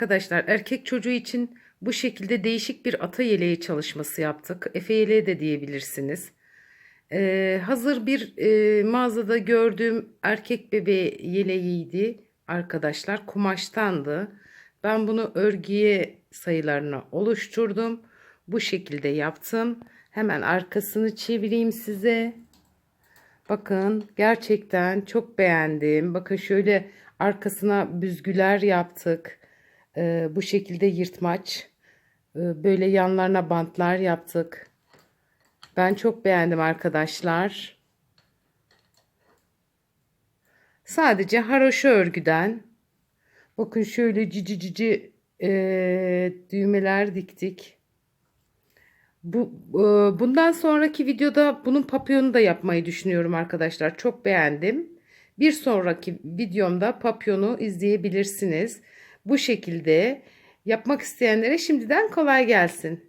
Arkadaşlar erkek çocuğu için bu şekilde değişik bir ata yeleği çalışması yaptık. Efe yeleği de diyebilirsiniz. Ee, hazır bir e, mağazada gördüğüm erkek bebe yeleğiydi arkadaşlar. Kumaştandı. Ben bunu örgüye sayılarını oluşturdum. Bu şekilde yaptım. Hemen arkasını çevireyim size. Bakın gerçekten çok beğendim. Bakın şöyle arkasına büzgüler yaptık. Ee, bu şekilde yırtmaç. Ee, böyle yanlarına bantlar yaptık. Ben çok beğendim arkadaşlar. Sadece haroşa örgüden. Bakın şöyle cici cici e, düğmeler diktik. Bu e, bundan sonraki videoda bunun papyonu da yapmayı düşünüyorum arkadaşlar. Çok beğendim. Bir sonraki videomda papyonu izleyebilirsiniz. Bu şekilde yapmak isteyenlere şimdiden kolay gelsin.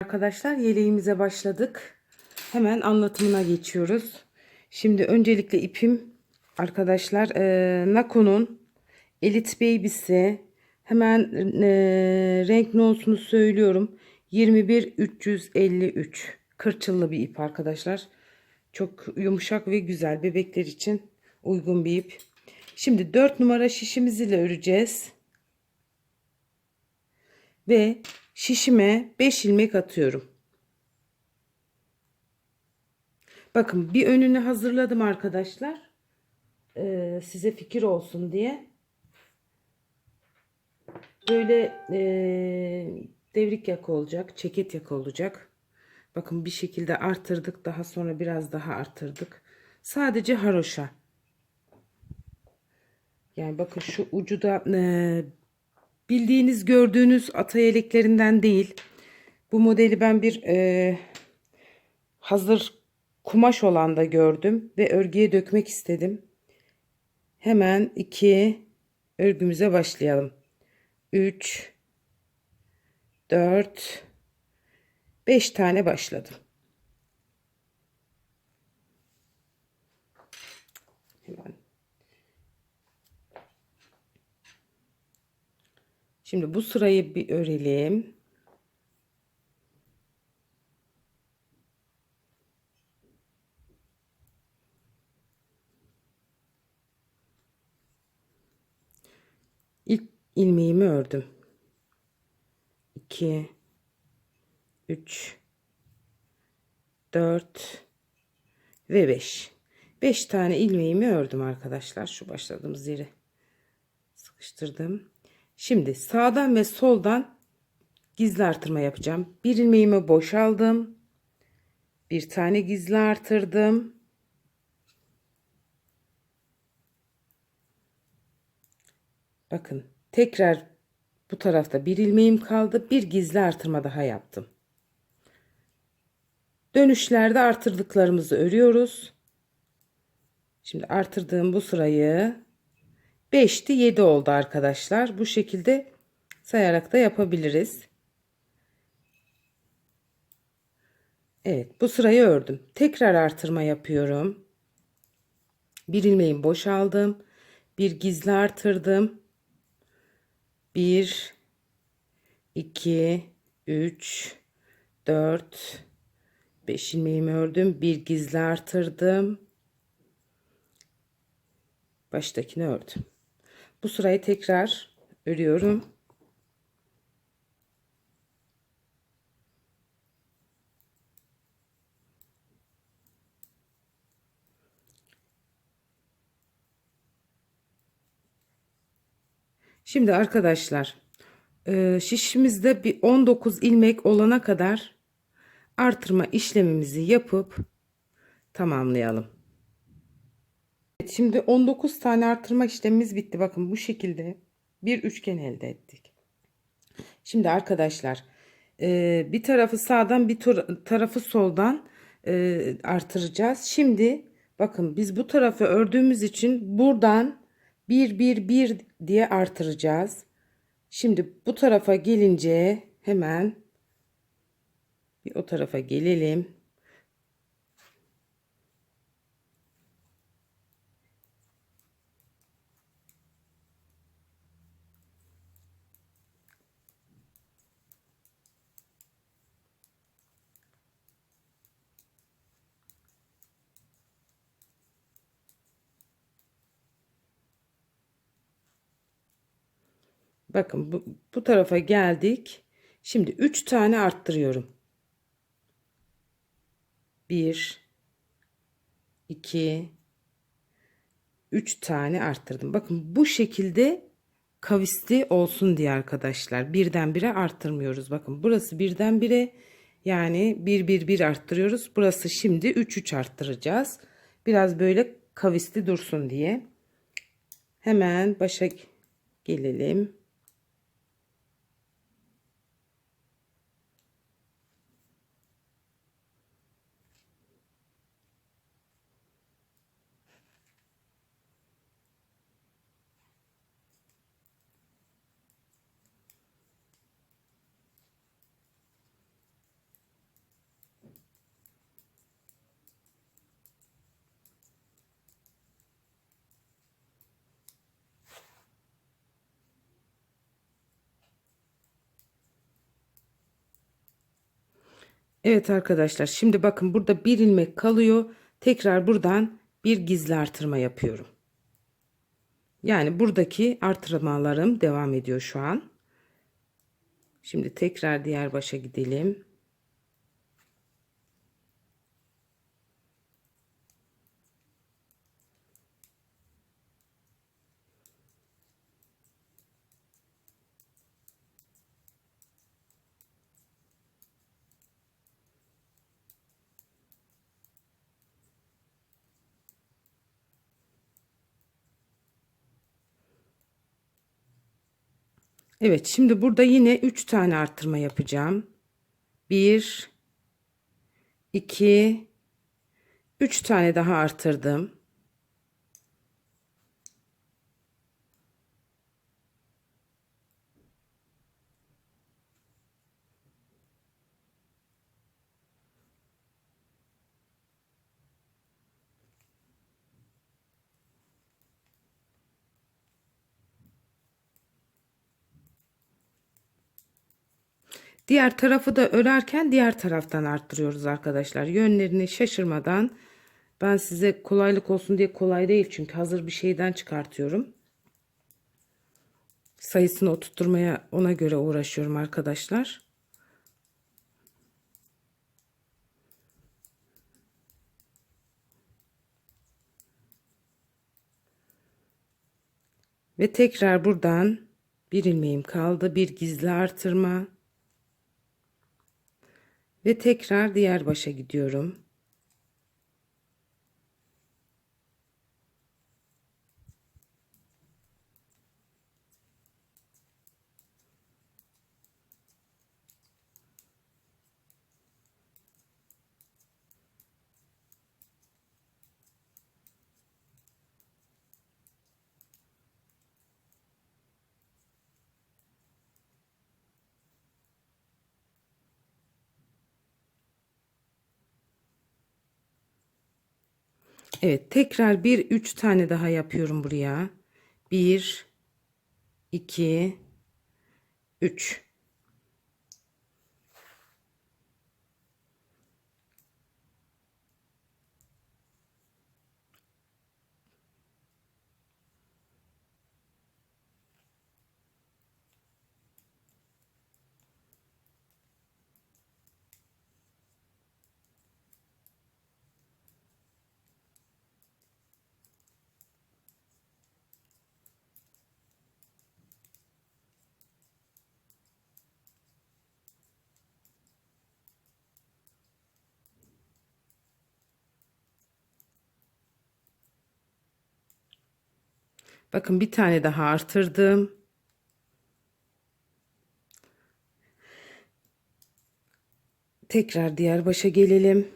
Arkadaşlar yeleğimize başladık. Hemen anlatımına geçiyoruz. Şimdi öncelikle ipim arkadaşlar e, Nako'nun Elite Baby'si hemen e, renk nonsunu söylüyorum. 21 353 kırçıllı bir ip arkadaşlar. Çok yumuşak ve güzel bebekler için uygun bir ip. Şimdi 4 numara şişimiz ile öreceğiz. Ve şişime 5 ilmek atıyorum. Bakın bir önünü hazırladım arkadaşlar. Ee, size fikir olsun diye. Böyle e, devrik yaka olacak. Çeket yaka olacak. Bakın bir şekilde artırdık. Daha sonra biraz daha artırdık. Sadece haroşa. Yani bakın şu ucu da e, bildiğiniz gördüğünüz ata yeleklerinden değil. Bu modeli ben bir e, hazır kumaş olan da gördüm ve örgüye dökmek istedim. Hemen iki örgümüze başlayalım. 3 4 5 tane başladım. Hemen. Şimdi bu sırayı bir örelim. İlk ilmeğimi ördüm. 2 3 4 ve 5. 5 tane ilmeğimi ördüm arkadaşlar. Şu başladığımız yeri sıkıştırdım. Şimdi sağdan ve soldan gizli artırma yapacağım. Bir ilmeğimi boşaldım. Bir tane gizli artırdım. Bakın tekrar bu tarafta bir ilmeğim kaldı. Bir gizli artırma daha yaptım. Dönüşlerde artırdıklarımızı örüyoruz. Şimdi artırdığım bu sırayı 5'ti 7 oldu arkadaşlar. Bu şekilde sayarak da yapabiliriz. Evet bu sırayı ördüm. Tekrar artırma yapıyorum. Bir ilmeğimi boşaldım. Bir gizli artırdım. 1 2 3 4 5 ilmeğimi ördüm. Bir gizli artırdım. Baştakini ördüm. Bu sırayı tekrar örüyorum. Şimdi arkadaşlar e, şişimizde bir 19 ilmek olana kadar artırma işlemimizi yapıp tamamlayalım. Şimdi 19 tane artırma işlemimiz bitti. Bakın bu şekilde bir üçgen elde ettik. Şimdi arkadaşlar e, bir tarafı sağdan bir tarafı soldan e, artıracağız. Şimdi bakın biz bu tarafı ördüğümüz için buradan 1 1 1 diye artıracağız. Şimdi bu tarafa gelince hemen bir o tarafa gelelim. Bakın bu, bu tarafa geldik. Şimdi 3 tane arttırıyorum. 1 2 3 tane arttırdım. Bakın bu şekilde kavisli olsun diye arkadaşlar. Birdenbire arttırmıyoruz. Bakın burası birdenbire yani 1 1 1 arttırıyoruz. Burası şimdi 3 3 arttıracağız. Biraz böyle kavisli dursun diye. Hemen başa gelelim. Evet arkadaşlar şimdi bakın burada bir ilmek kalıyor. Tekrar buradan bir gizli artırma yapıyorum. Yani buradaki artırmalarım devam ediyor şu an. Şimdi tekrar diğer başa gidelim. Evet şimdi burada yine 3 tane arttırma yapacağım. 1 2 3 tane daha arttırdım. Diğer tarafı da örerken diğer taraftan arttırıyoruz arkadaşlar. Yönlerini şaşırmadan ben size kolaylık olsun diye kolay değil çünkü hazır bir şeyden çıkartıyorum. Sayısını oturtmaya ona göre uğraşıyorum arkadaşlar. Ve tekrar buradan bir ilmeğim kaldı. Bir gizli artırma. Ve tekrar diğer başa gidiyorum. Evet tekrar bir üç tane daha yapıyorum buraya. Bir, iki, üç. Bakın bir tane daha artırdım. Tekrar diğer başa gelelim.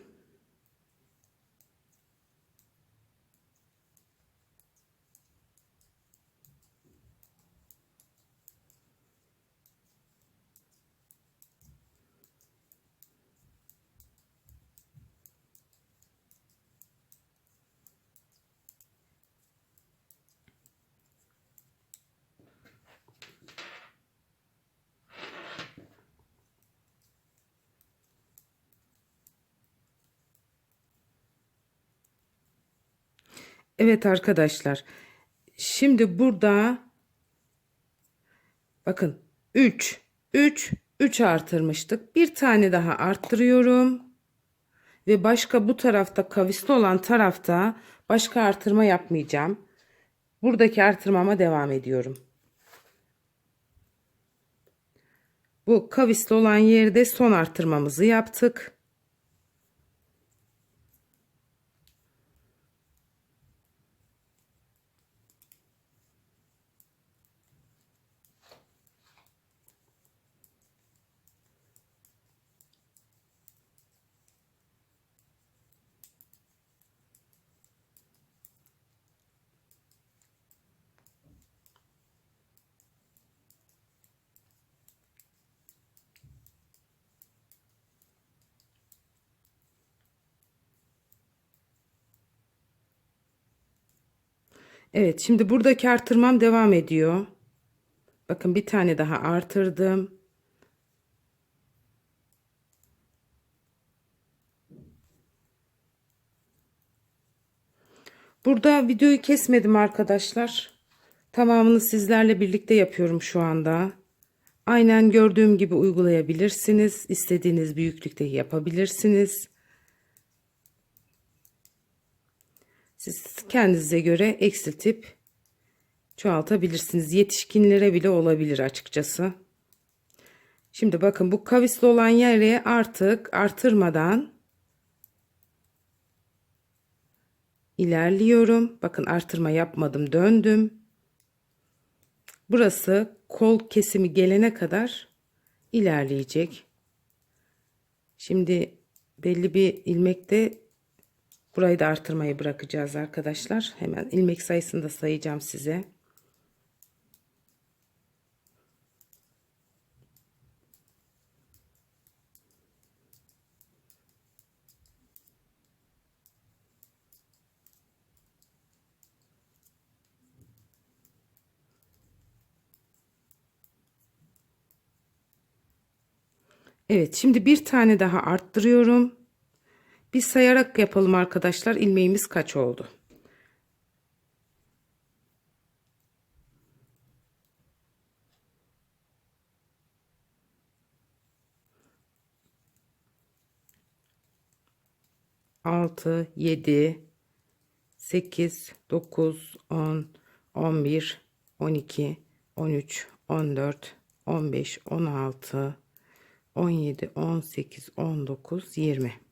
Evet arkadaşlar. Şimdi burada Bakın 3, 3, 3 artırmıştık. Bir tane daha arttırıyorum. Ve başka bu tarafta kavisli olan tarafta başka artırma yapmayacağım. Buradaki artırmama devam ediyorum. Bu kavisli olan yerde son artırmamızı yaptık. Evet, şimdi buradaki artırmam devam ediyor. Bakın bir tane daha artırdım. Burada videoyu kesmedim arkadaşlar. Tamamını sizlerle birlikte yapıyorum şu anda. Aynen gördüğüm gibi uygulayabilirsiniz. İstediğiniz büyüklükte yapabilirsiniz. Siz kendinize göre eksiltip çoğaltabilirsiniz. Yetişkinlere bile olabilir açıkçası. Şimdi bakın bu kavisli olan yere artık artırmadan ilerliyorum. Bakın artırma yapmadım döndüm. Burası kol kesimi gelene kadar ilerleyecek. Şimdi belli bir ilmekte burayı da artırmayı bırakacağız arkadaşlar. Hemen ilmek sayısını da sayacağım size. Evet şimdi bir tane daha arttırıyorum. Bir sayarak yapalım arkadaşlar. ilmeğimiz kaç oldu? Altı, yedi, sekiz, dokuz, on, on bir, on iki, on üç, on dört, on beş, on altı, 17, 18, 19, 20.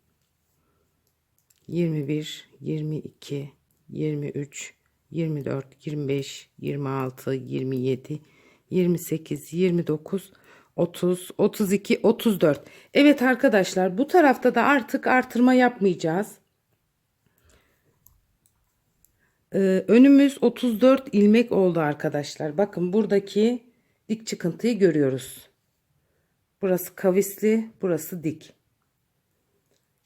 21, 22, 23, 24, 25, 26, 27, 28, 29, 30, 32, 34. Evet arkadaşlar bu tarafta da artık artırma yapmayacağız. Ee, önümüz 34 ilmek oldu arkadaşlar. Bakın buradaki dik çıkıntıyı görüyoruz. Burası kavisli, burası dik.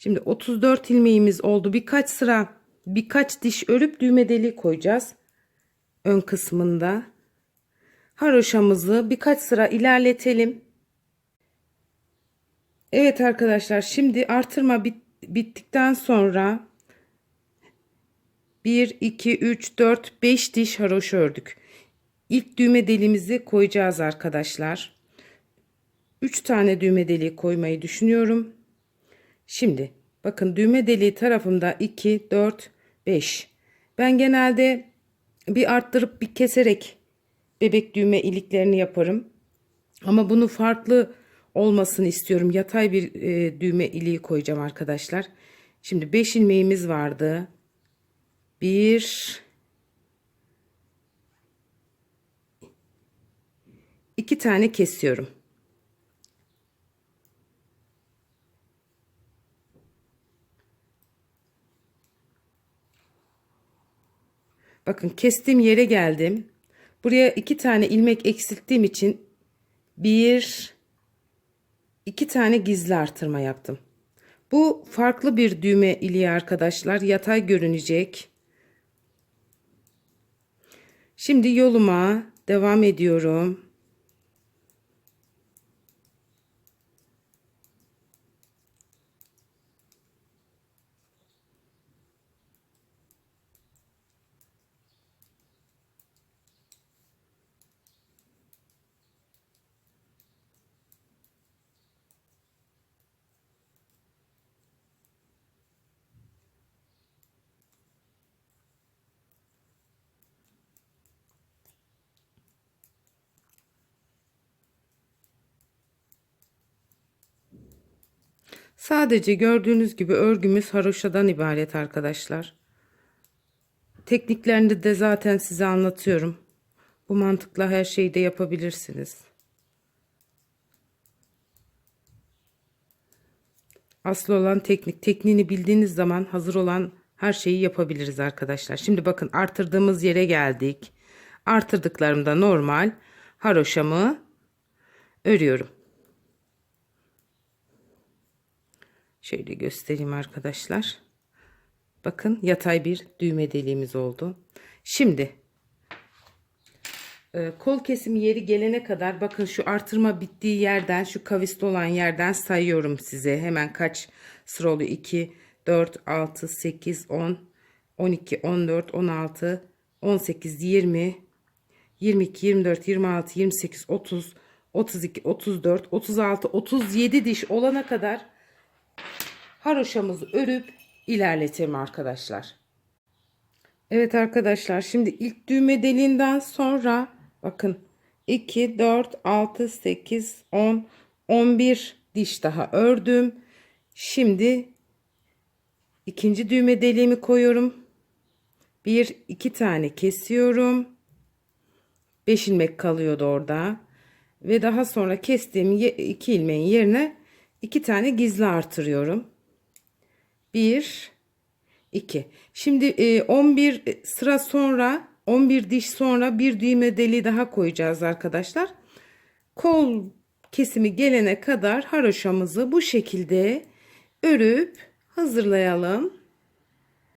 Şimdi 34 ilmeğimiz oldu. Birkaç sıra, birkaç diş örüp düğme deliği koyacağız. Ön kısmında. Haroşamızı birkaç sıra ilerletelim. Evet arkadaşlar şimdi artırma bit bittikten sonra 1, 2, 3, 4, 5 diş haroşa ördük. İlk düğme deliğimizi koyacağız arkadaşlar. 3 tane düğme deliği koymayı düşünüyorum. Şimdi bakın düğme deliği tarafımda 2, 4, 5. Ben genelde bir arttırıp bir keserek bebek düğme iliklerini yaparım. Ama bunu farklı olmasını istiyorum. Yatay bir e, düğme iliği koyacağım arkadaşlar. Şimdi 5 ilmeğimiz vardı. 1 2 tane kesiyorum. Bakın kestiğim yere geldim. Buraya iki tane ilmek eksilttiğim için bir iki tane gizli artırma yaptım. Bu farklı bir düğme iliği arkadaşlar. Yatay görünecek. Şimdi yoluma devam ediyorum. Sadece gördüğünüz gibi örgümüz haroşadan ibaret arkadaşlar. Tekniklerini de zaten size anlatıyorum. Bu mantıkla her şeyi de yapabilirsiniz. Asıl olan teknik. Tekniğini bildiğiniz zaman hazır olan her şeyi yapabiliriz arkadaşlar. Şimdi bakın artırdığımız yere geldik. Artırdıklarımda normal haroşamı örüyorum. Şöyle göstereyim arkadaşlar. Bakın yatay bir düğme deliğimiz oldu. Şimdi e, kol kesimi yeri gelene kadar bakın şu artırma bittiği yerden şu kavisli olan yerden sayıyorum size. Hemen kaç sıra oluyor? 2, 4, 6, 8, 10, 12, 14, 16, 18, 20, 22, 24, 26, 28, 30, 32, 34, 36, 37 diş olana kadar haroşamızı örüp ilerletelim arkadaşlar. Evet arkadaşlar şimdi ilk düğme deliğinden sonra bakın 2, 4, 6, 8, 10, 11 diş daha ördüm. Şimdi ikinci düğme deliğimi koyuyorum. Bir, iki tane kesiyorum. 5 ilmek kalıyordu orada. Ve daha sonra kestiğim ye- iki ilmeğin yerine iki tane gizli artırıyorum. 1 2. Şimdi e, 11 sıra sonra 11 diş sonra bir düğme deliği daha koyacağız arkadaşlar. Kol kesimi gelene kadar haroşamızı bu şekilde örüp hazırlayalım.